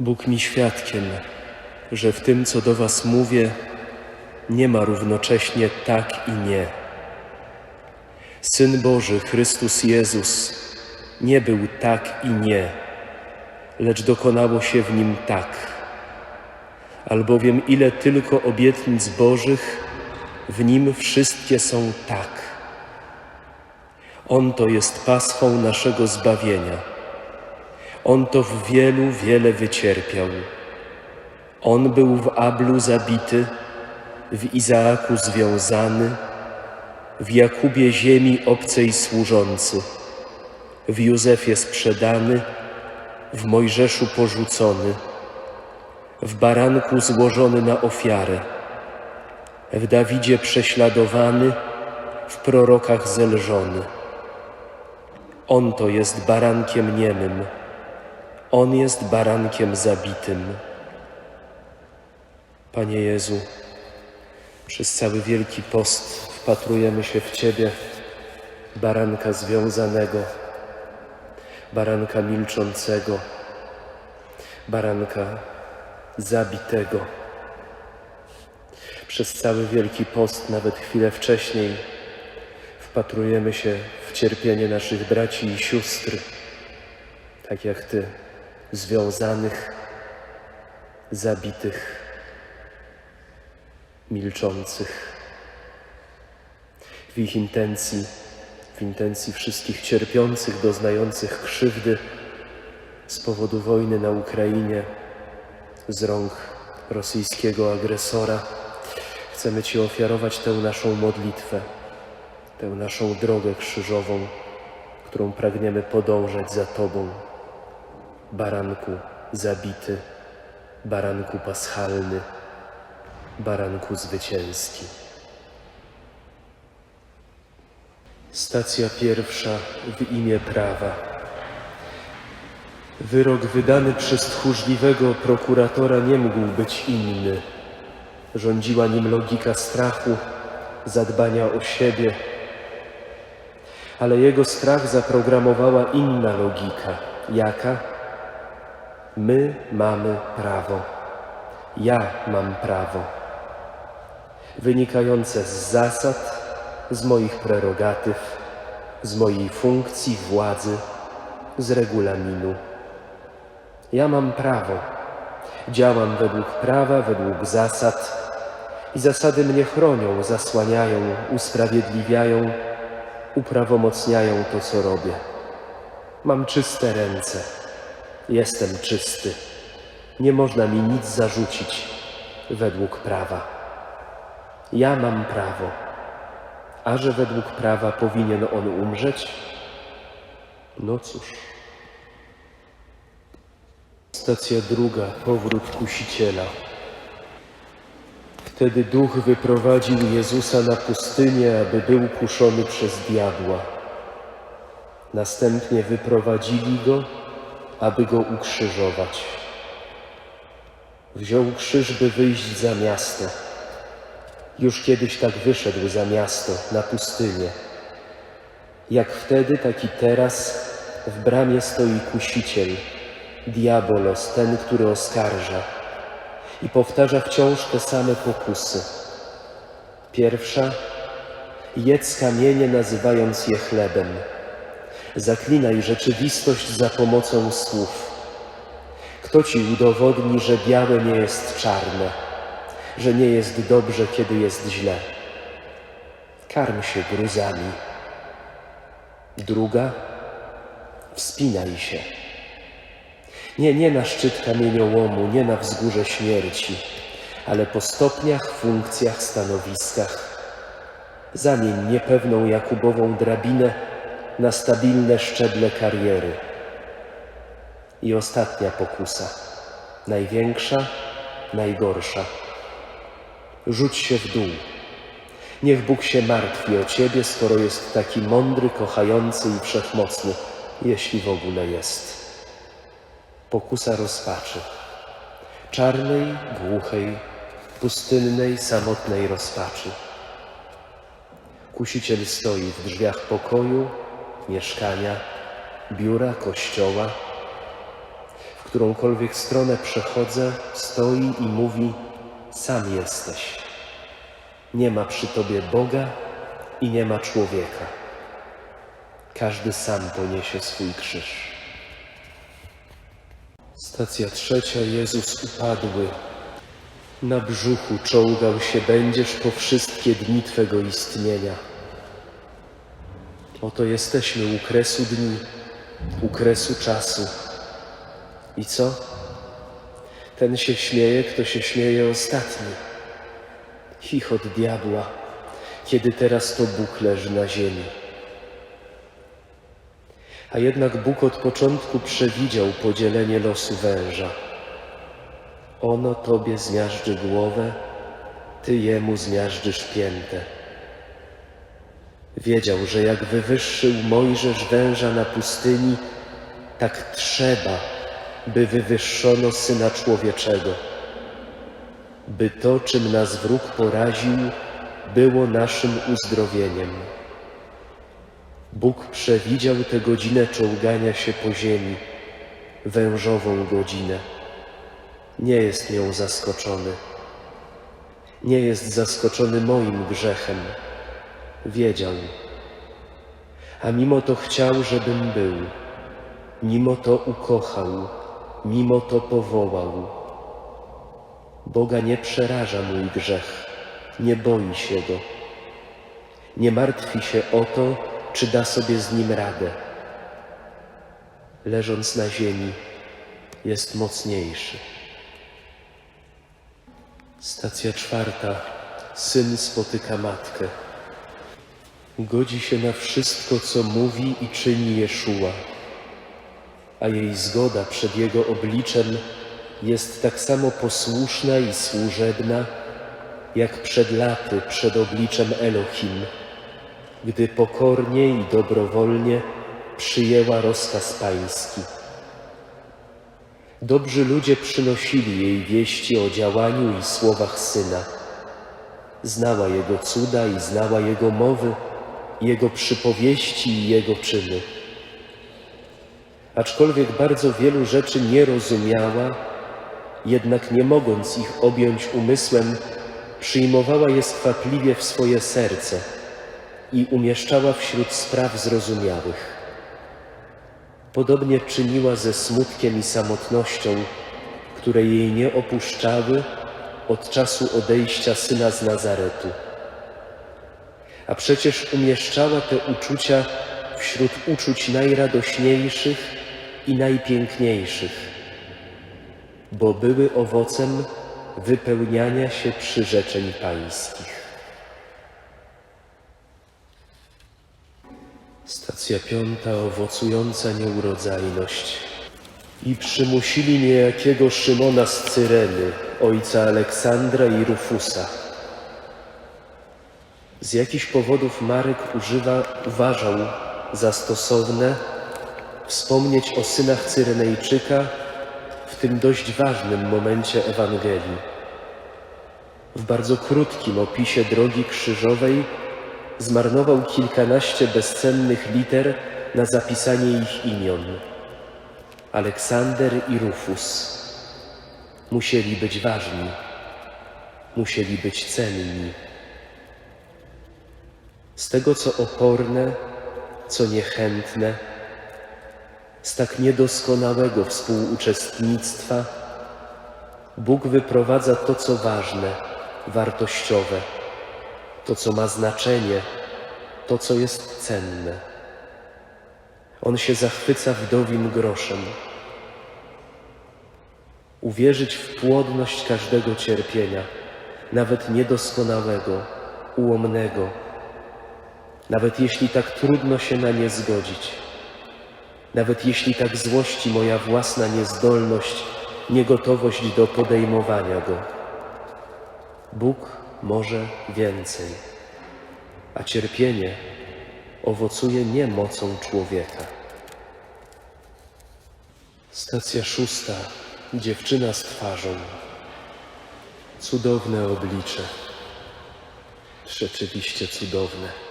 Bóg mi świadkiem, że w tym, co do Was mówię, nie ma równocześnie tak i nie. Syn Boży, Chrystus Jezus, nie był tak i nie, lecz dokonało się w nim tak. Albowiem ile tylko obietnic Bożych, w nim wszystkie są tak. On to jest paschą naszego zbawienia. On to w wielu wiele wycierpiał. On był w Ablu zabity, w Izaaku związany, w Jakubie ziemi obcej służący, w Józefie sprzedany, w Mojżeszu porzucony, w baranku złożony na ofiarę, w Dawidzie prześladowany, w prorokach zelżony. On to jest barankiem niemym, On jest barankiem zabitym. Panie Jezu, przez cały Wielki Post wpatrujemy się w Ciebie, baranka związanego, baranka milczącego, baranka zabitego. Przez cały Wielki Post, nawet chwilę wcześniej, wpatrujemy się w cierpienie naszych braci i sióstr, tak jak Ty, związanych, zabitych, milczących. W ich intencji, w intencji wszystkich cierpiących, doznających krzywdy z powodu wojny na Ukrainie, z rąk rosyjskiego agresora, chcemy Ci ofiarować tę naszą modlitwę, tę naszą drogę krzyżową, którą pragniemy podążać za Tobą. Baranku zabity, baranku paschalny, baranku zwycięski. Stacja pierwsza w imię prawa. Wyrok wydany przez tchórzliwego prokuratora nie mógł być inny. Rządziła nim logika strachu, zadbania o siebie, ale jego strach zaprogramowała inna logika. Jaka? My mamy prawo. Ja mam prawo. Wynikające z zasad, z moich prerogatyw, z mojej funkcji władzy, z regulaminu. Ja mam prawo. Działam według prawa, według zasad i zasady mnie chronią, zasłaniają, usprawiedliwiają, uprawomocniają to, co robię. Mam czyste ręce. Jestem czysty. Nie można mi nic zarzucić według prawa. Ja mam prawo. A że według prawa powinien on umrzeć? No cóż. Stacja druga. Powrót kusiciela. Wtedy duch wyprowadził Jezusa na pustynię, aby był kuszony przez diabła. Następnie wyprowadzili go, aby go ukrzyżować. Wziął krzyż, by wyjść za miasto. Już kiedyś tak wyszedł za miasto, na pustynię. Jak wtedy, tak i teraz w bramie stoi kusiciel, diabolos, ten, który oskarża i powtarza wciąż te same pokusy. Pierwsza, jedz kamienie nazywając je chlebem. Zaklinaj rzeczywistość za pomocą słów. Kto ci udowodni, że białe nie jest czarne, że nie jest dobrze, kiedy jest źle? Karm się gruzami. Druga, wspinaj się. Nie, nie na szczyt kamieniołomu, nie na wzgórze śmierci, ale po stopniach, funkcjach, stanowiskach. Zamień niepewną Jakubową drabinę na stabilne szczeble kariery. I ostatnia pokusa, największa, najgorsza. Rzuć się w dół. Niech Bóg się martwi o ciebie, skoro jest taki mądry, kochający i wszechmocny, jeśli w ogóle jest. Pokusa rozpaczy. Czarnej, głuchej, pustynnej, samotnej rozpaczy. Kusiciel stoi w drzwiach pokoju, mieszkania, biura, kościoła, w którąkolwiek stronę przechodzę, stoi i mówi: Sam jesteś. Nie ma przy tobie Boga i nie ma człowieka. Każdy sam poniesie swój krzyż. Stacja trzecia. Jezus upadły. Na brzuchu czołgał się będziesz po wszystkie dni Twego istnienia. Oto jesteśmy u kresu dni, u kresu czasu. I co? Ten się śmieje, kto się śmieje ostatni. Chichot diabła, kiedy teraz to Bóg leży na ziemi. A jednak Bóg od początku przewidział podzielenie losu węża. Ono tobie zmiażdży głowę, ty jemu zmiażdżysz piętę. Wiedział, że jak wywyższył Mojżesz węża na pustyni, tak trzeba, by wywyższono Syna Człowieczego, by to, czym nas wróg poraził, było naszym uzdrowieniem. Bóg przewidział tę godzinę czołgania się po ziemi, wężową godzinę. Nie jest nią zaskoczony. Nie jest zaskoczony moim grzechem. Wiedział. A mimo to chciał, żebym był. Mimo to ukochał. Mimo to powołał. Boga nie przeraża mój grzech. Nie boi się go. Nie martwi się o to, czy da sobie z nim radę. Leżąc na ziemi, jest mocniejszy. Stacja czwarta. Syn spotyka matkę. Godzi się na wszystko, co mówi i czyni Jeszua, a jej zgoda przed jego obliczem jest tak samo posłuszna i służebna, jak przed laty przed obliczem Elohim, gdy pokornie i dobrowolnie przyjęła rozkaz pański. Dobrzy ludzie przynosili jej wieści o działaniu i słowach Syna. Znała Jego cuda i znała Jego mowy, Jego przypowieści i Jego czyny. Aczkolwiek bardzo wielu rzeczy nie rozumiała, jednak nie mogąc ich objąć umysłem, przyjmowała je skwapliwie w swoje serce i umieszczała wśród spraw zrozumiałych. Podobnie czyniła ze smutkiem i samotnością, które jej nie opuszczały od czasu odejścia syna z Nazaretu. A przecież umieszczała te uczucia wśród uczuć najradośniejszych i najpiękniejszych, bo były owocem wypełniania się przyrzeczeń pańskich. Stacja piąta owocująca nieurodzajność. I przymusili niejakiego Szymona z Cyreny, ojca Aleksandra i Rufusa. Z jakichś powodów Marek używa, uważał za stosowne wspomnieć o synach Cyrenejczyka w tym dość ważnym momencie Ewangelii. W bardzo krótkim opisie drogi krzyżowej zmarnował kilkanaście bezcennych liter na zapisanie ich imion. Aleksander i Rufus musieli być ważni, musieli być cenni. Z tego, co oporne, co niechętne, z tak niedoskonałego współuczestnictwa, Bóg wyprowadza to, co ważne, wartościowe to, co ma znaczenie, to, co jest cenne. On się zachwyca wdowim groszem. Uwierzyć w płodność każdego cierpienia, nawet niedoskonałego, ułomnego, nawet jeśli tak trudno się na nie zgodzić, nawet jeśli tak złości moja własna niezdolność, niegotowość do podejmowania go. Bóg może więcej, a cierpienie owocuje nie mocą człowieka. Stacja szósta. Dziewczyna z twarzą. Cudowne oblicze. Rzeczywiście cudowne.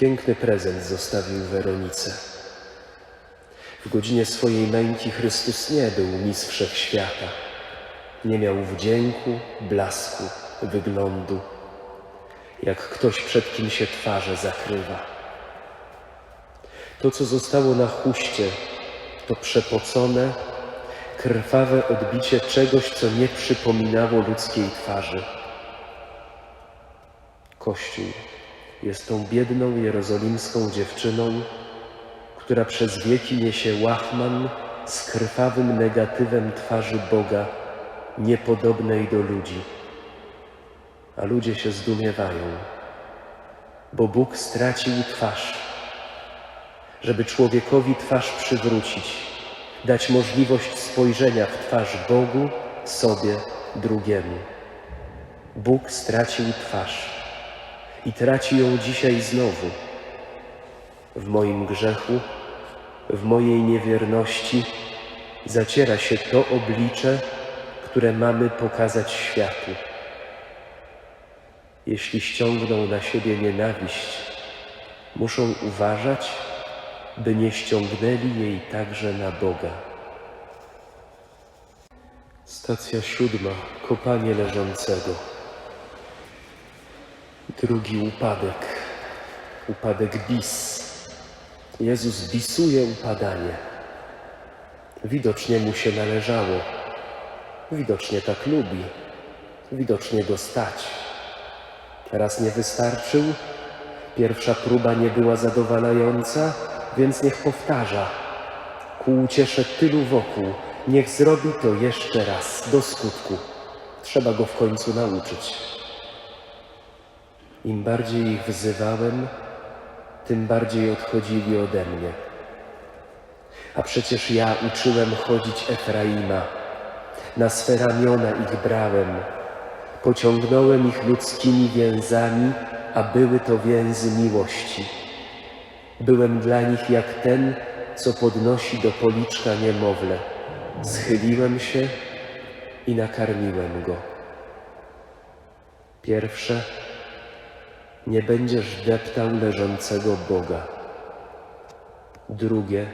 Piękny prezent zostawił Weronice. W godzinie swojej męki Chrystus nie był mistrz wszechświata. Nie miał wdzięku, blasku, wyglądu, jak ktoś przed kim się twarze zakrywa. To, co zostało na chuście, to przepocone, krwawe odbicie czegoś, co nie przypominało ludzkiej twarzy. Kościół jest tą biedną jerozolimską dziewczyną, która przez wieki niesie łachman z krwawym negatywem twarzy Boga, niepodobnej do ludzi. A ludzie się zdumiewają, bo Bóg stracił twarz. Żeby człowiekowi twarz przywrócić, dać możliwość spojrzenia w twarz Bogu, sobie, drugiemu. Bóg stracił twarz i traci ją dzisiaj znowu. W moim grzechu, w mojej niewierności zaciera się to oblicze, które mamy pokazać światu. Jeśli ściągną na siebie nienawiść, muszą uważać, by nie ściągnęli jej także na Boga. Stacja siódma. Kopanie leżącego. Drugi upadek. Upadek bis. Jezus bisuje upadanie. Widocznie mu się należało. Widocznie tak lubi. Widocznie go stać. Teraz nie wystarczył. Pierwsza próba nie była zadowalająca, więc niech powtarza. Ku uciesze tylu wokół, niech zrobi to jeszcze raz, do skutku. Trzeba go w końcu nauczyć. Im bardziej ich wzywałem, tym bardziej odchodzili ode mnie. A przecież ja uczyłem chodzić Efraima, na swe ramiona ich brałem, pociągnąłem ich ludzkimi więzami, a były to więzy miłości. Byłem dla nich jak ten, co podnosi do policzka niemowlę. Schyliłem się i nakarmiłem go. Pierwsze, nie będziesz deptał leżącego Boga. Drugie,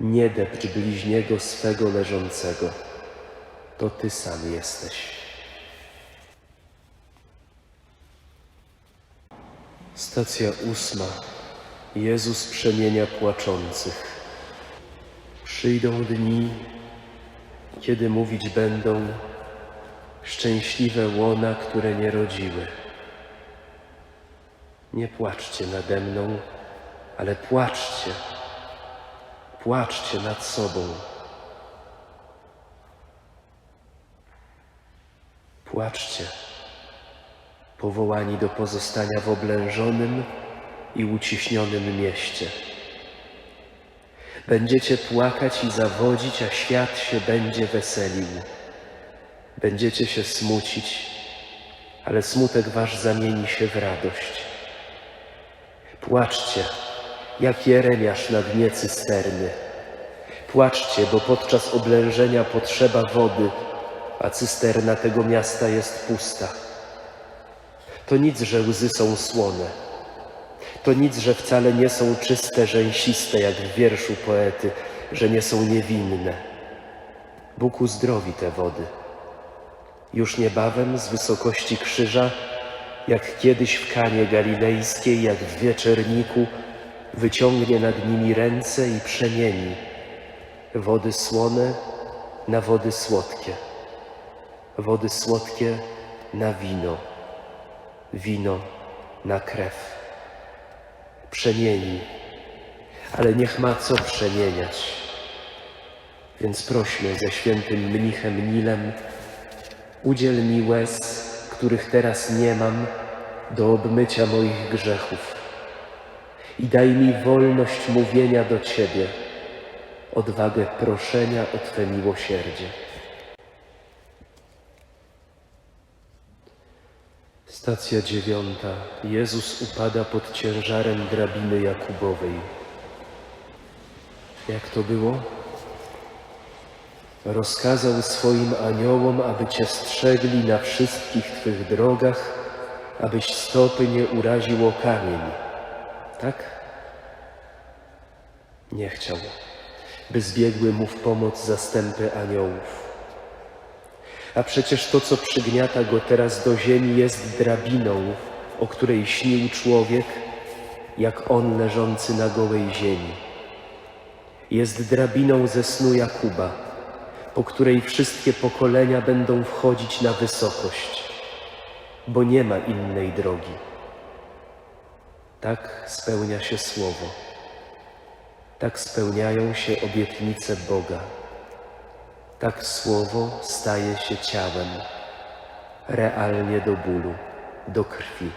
nie depcz bliźniego swego leżącego. To ty sam jesteś. Stacja ósma. Jezus przemienia płaczących. Przyjdą dni, kiedy mówić będą szczęśliwe łona, które nie rodziły. Nie płaczcie nade mną, ale płaczcie. Płaczcie nad sobą. Płaczcie, powołani do pozostania w oblężonym i uciśnionym mieście. Będziecie płakać i zawodzić, a świat się będzie weselił. Będziecie się smucić, ale smutek wasz zamieni się w radość. Płaczcie, jak Jeremiasz na dnie cysterny. Płaczcie, bo podczas oblężenia potrzeba wody, a cysterna tego miasta jest pusta. To nic, że łzy są słone. To nic, że wcale nie są czyste, rzęsiste, jak w wierszu poety, że nie są niewinne. Bóg uzdrowi te wody. Już niebawem z wysokości krzyża, jak kiedyś w Kanie Galilejskiej, jak w wieczerniku, wyciągnie nad nimi ręce i przemieni wody słone na wody słodkie, wody słodkie na wino, wino na krew. Przemieni, ale niech ma co przemieniać. Więc prośmy ze świętym mnichem Nilem, udziel mi łez, których teraz nie mam, do obmycia moich grzechów. I daj mi wolność mówienia do Ciebie, odwagę proszenia o Twe miłosierdzie. Stacja dziewiąta. Jezus upada pod ciężarem drabiny Jakubowej. Jak to było? Rozkazał swoim aniołom, aby Cię strzegli na wszystkich Twych drogach, abyś stopy nie uraził o kamień. Tak? Nie chciał. by zbiegły mu w pomoc zastępy aniołów. A przecież to, co przygniata go teraz do ziemi, jest drabiną, o której śnił człowiek, jak on leżący na gołej ziemi. Jest drabiną ze snu Jakuba, po której wszystkie pokolenia będą wchodzić na wysokość, bo nie ma innej drogi. Tak spełnia się słowo. Tak spełniają się obietnice Boga. Tak słowo staje się ciałem, realnie do bólu, do krwi.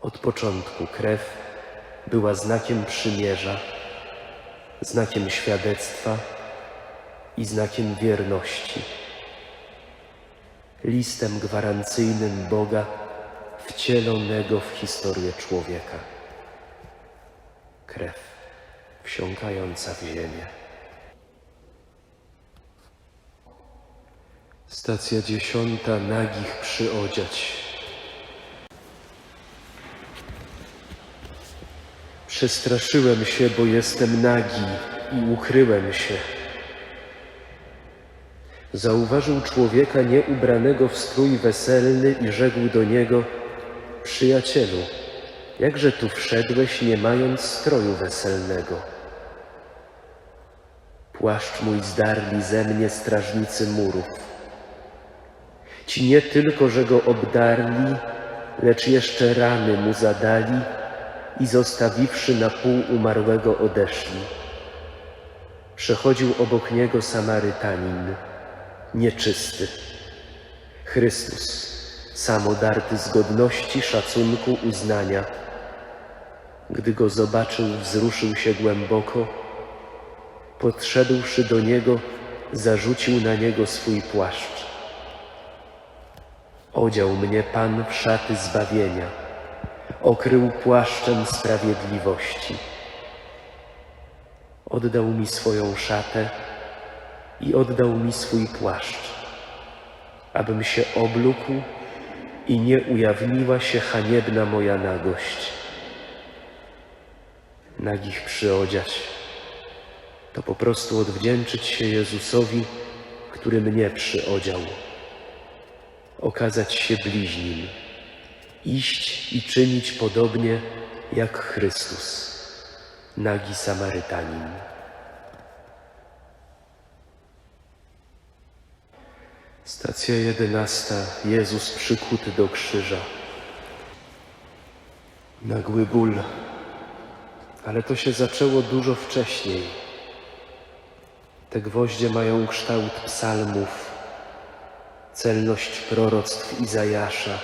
Od początku krew była znakiem przymierza, znakiem świadectwa i znakiem wierności. Listem gwarancyjnym Boga wcielonego w historię człowieka. Krew wsiąkająca w ziemię. Stacja dziesiąta nagich przyodziać. Przestraszyłem się, bo jestem nagi i ukryłem się. Zauważył człowieka nieubranego w strój weselny i rzekł do niego: Przyjacielu, jakże tu wszedłeś, nie mając stroju weselnego? Płaszcz mój zdarli ze mnie strażnicy murów. Ci nie tylko, że go obdarli, lecz jeszcze rany mu zadali i zostawiwszy na pół umarłego odeszli. Przechodził obok niego Samarytanin, nieczysty. Chrystus, samodarty z godności, szacunku, uznania. Gdy go zobaczył, wzruszył się głęboko, podszedłszy do niego, zarzucił na niego swój płaszcz. Odział mnie Pan w szaty zbawienia, okrył płaszczem sprawiedliwości. Oddał mi swoją szatę i oddał mi swój płaszcz, abym się oblókł i nie ujawniła się haniebna moja nagość. Nagich przyodziać to po prostu odwdzięczyć się Jezusowi, który mnie przyodział okazać się bliźnim, iść i czynić podobnie jak Chrystus, nagi Samarytanin. Stacja jedenasta. Jezus przykuty do krzyża. Nagły ból, ale to się zaczęło dużo wcześniej. Te gwoździe mają kształt psalmów, celność proroctw Izajasza.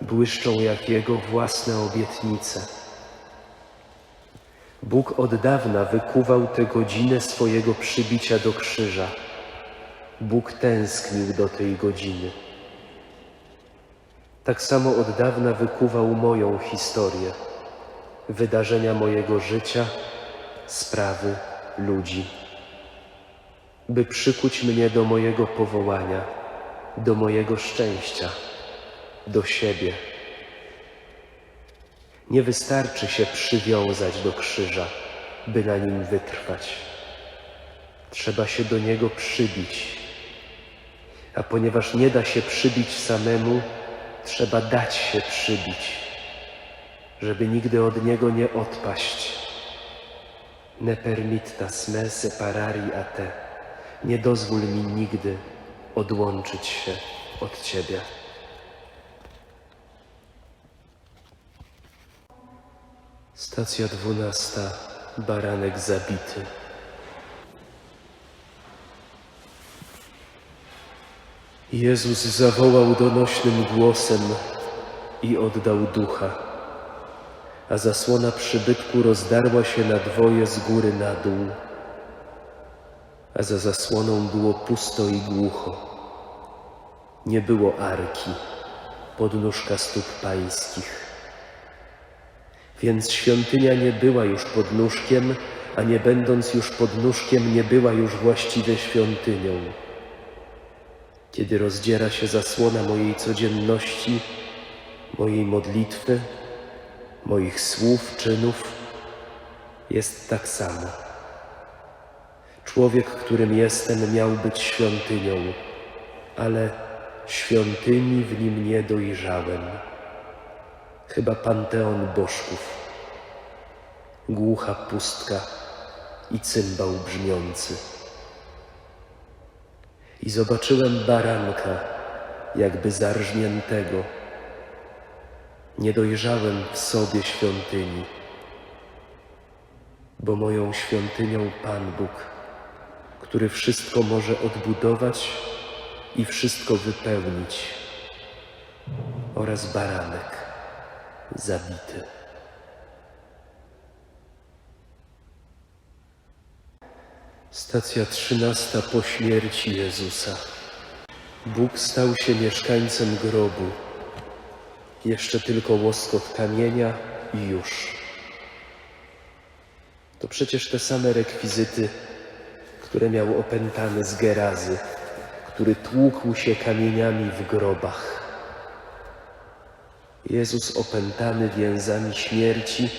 Błyszczą jak jego własne obietnice. Bóg od dawna wykuwał tę godzinę swojego przybicia do krzyża. Bóg tęsknił do tej godziny. Tak samo od dawna wykuwał moją historię, wydarzenia mojego życia, sprawy, ludzi by przykuć mnie do mojego powołania, do mojego szczęścia, do siebie. Nie wystarczy się przywiązać do krzyża, by na nim wytrwać. Trzeba się do niego przybić. A ponieważ nie da się przybić samemu, trzeba dać się przybić, żeby nigdy od niego nie odpaść. Ne permittas me separari a te. Nie dozwól mi nigdy odłączyć się od Ciebie. Stacja dwunasta. Baranek zabity. Jezus zawołał donośnym głosem i oddał ducha, a zasłona przybytku rozdarła się na dwoje z góry na dół a za zasłoną było pusto i głucho. Nie było arki, podnóżka stóp pańskich. Więc świątynia nie była już podnóżkiem, a nie będąc już podnóżkiem, nie była już właściwie świątynią. Kiedy rozdziera się zasłona mojej codzienności, mojej modlitwy, moich słów, czynów, jest tak samo Człowiek, którym jestem, miał być świątynią, ale świątyni w nim nie dojrzałem. Chyba panteon bożków, głucha pustka i cymbał brzmiący. I zobaczyłem baranka, jakby zarżniętego. Nie dojrzałem w sobie świątyni, bo moją świątynią Pan Bóg, który wszystko może odbudować i wszystko wypełnić, oraz baranek zabity. Stacja trzynasta po śmierci Jezusa. Bóg stał się mieszkańcem grobu. Jeszcze tylko łoskot kamienia i już. To przecież te same rekwizyty, które miał opętany z Gerazy, który tłukł się kamieniami w grobach. Jezus opętany więzami śmierci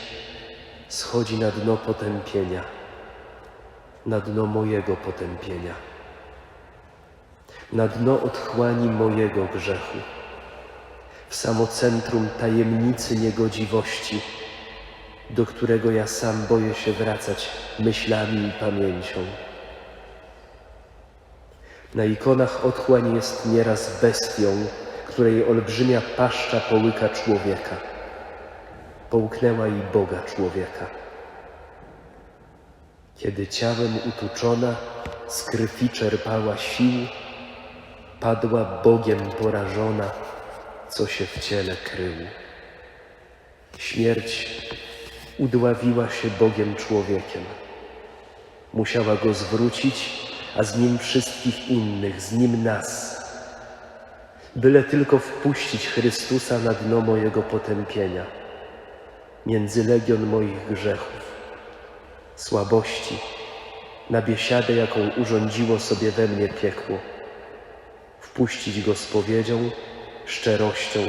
schodzi na dno potępienia, na dno mojego potępienia, na dno otchłani mojego grzechu, w samo centrum tajemnicy niegodziwości, do którego ja sam boję się wracać myślami i pamięcią. Na ikonach otchłań jest nieraz bestią, której olbrzymia paszcza połyka człowieka. Połknęła i Boga człowieka. Kiedy ciałem utuczona z krwi czerpała sił, padła Bogiem porażona, co się w ciele krył. Śmierć udławiła się Bogiem człowiekiem. Musiała go zwrócić, a z nim wszystkich innych, z nim nas. Byle tylko wpuścić Chrystusa na dno mojego potępienia, między legion moich grzechów, słabości, na biesiadę, jaką urządziło sobie we mnie piekło. Wpuścić go spowiedzią, szczerością,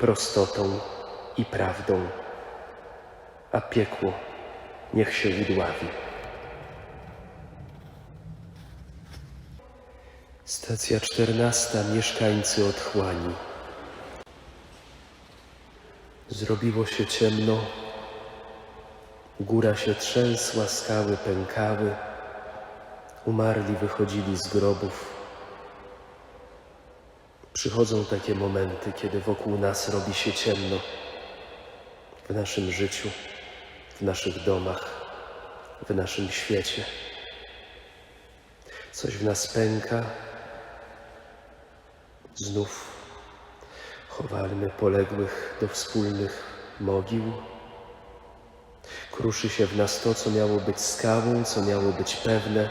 prostotą i prawdą, a piekło niech się udławi. Stacja czternasta. Mieszkańcy otchłani. Zrobiło się ciemno. Góra się trzęsła, skały pękały. Umarli wychodzili z grobów. Przychodzą takie momenty, kiedy wokół nas robi się ciemno. W naszym życiu, w naszych domach, w naszym świecie. Coś w nas pęka, Znów chowalmy poległych do wspólnych mogił. Kruszy się w nas to, co miało być skałą, co miało być pewne,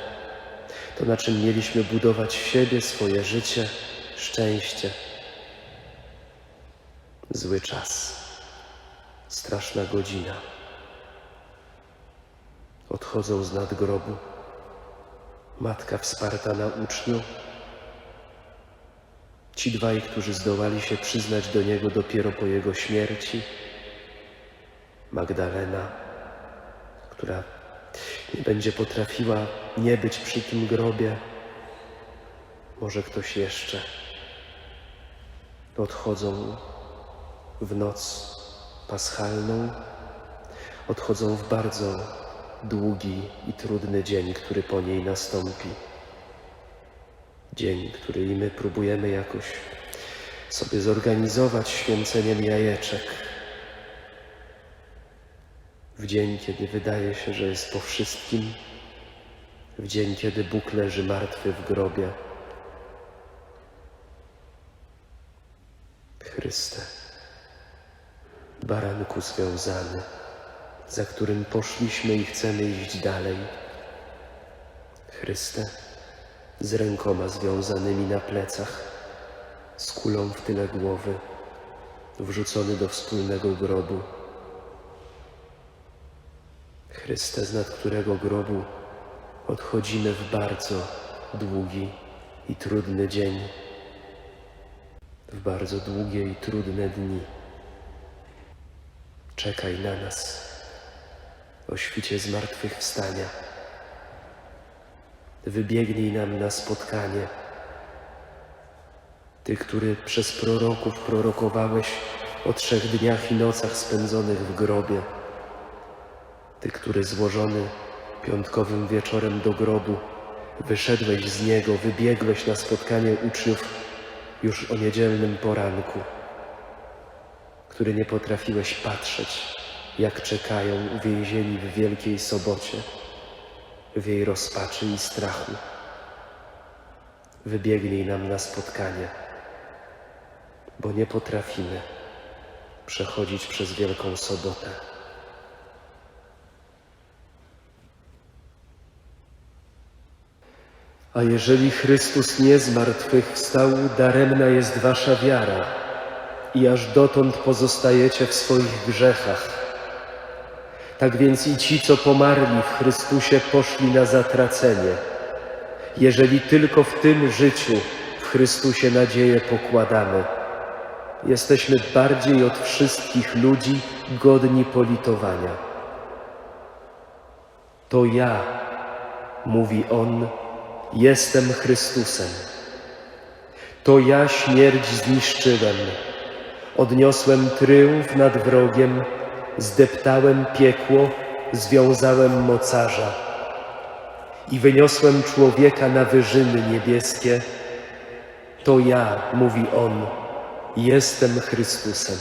to na czym mieliśmy budować siebie, swoje życie, szczęście. Zły czas, straszna godzina. Odchodzą z nadgrobu. Matka wsparta na uczniu, Ci dwaj, którzy zdołali się przyznać do Niego dopiero po Jego śmierci, Magdalena, która nie będzie potrafiła nie być przy tym grobie, może ktoś jeszcze, odchodzą w noc paschalną, odchodzą w bardzo długi i trudny dzień, który po niej nastąpi dzień, który i my próbujemy jakoś sobie zorganizować święceniem jajeczek. W dzień, kiedy wydaje się, że jest po wszystkim, w dzień, kiedy Bóg leży martwy w grobie. Chryste, baranku związany, za którym poszliśmy i chcemy iść dalej. Chryste, z rękoma związanymi na plecach, z kulą w tyle głowy, wrzucony do wspólnego grobu. Chryste, z nad którego grobu odchodzimy w bardzo długi i trudny dzień, w bardzo długie i trudne dni. Czekaj na nas o świcie zmartwychwstania wybiegnij nam na spotkanie. Ty, który przez proroków prorokowałeś o trzech dniach i nocach spędzonych w grobie. Ty, który złożony piątkowym wieczorem do grobu, wyszedłeś z niego, wybiegłeś na spotkanie uczniów już o niedzielnym poranku, który nie potrafiłeś patrzeć, jak czekają uwięzieni w Wielkiej Sobocie, w jej rozpaczy i strachu. Wybiegnij nam na spotkanie, bo nie potrafimy przechodzić przez Wielką Sobotę. A jeżeli Chrystus nie zmartwychwstał, daremna jest wasza wiara i aż dotąd pozostajecie w swoich grzechach. Tak więc i ci, co pomarli w Chrystusie, poszli na zatracenie, jeżeli tylko w tym życiu w Chrystusie nadzieję pokładamy. Jesteśmy bardziej od wszystkich ludzi godni politowania. To ja, mówi On, jestem Chrystusem. To ja śmierć zniszczyłem, odniosłem tryumf nad wrogiem, zdeptałem piekło, związałem mocarza i wyniosłem człowieka na wyżyny niebieskie. To ja, mówi On, jestem Chrystusem.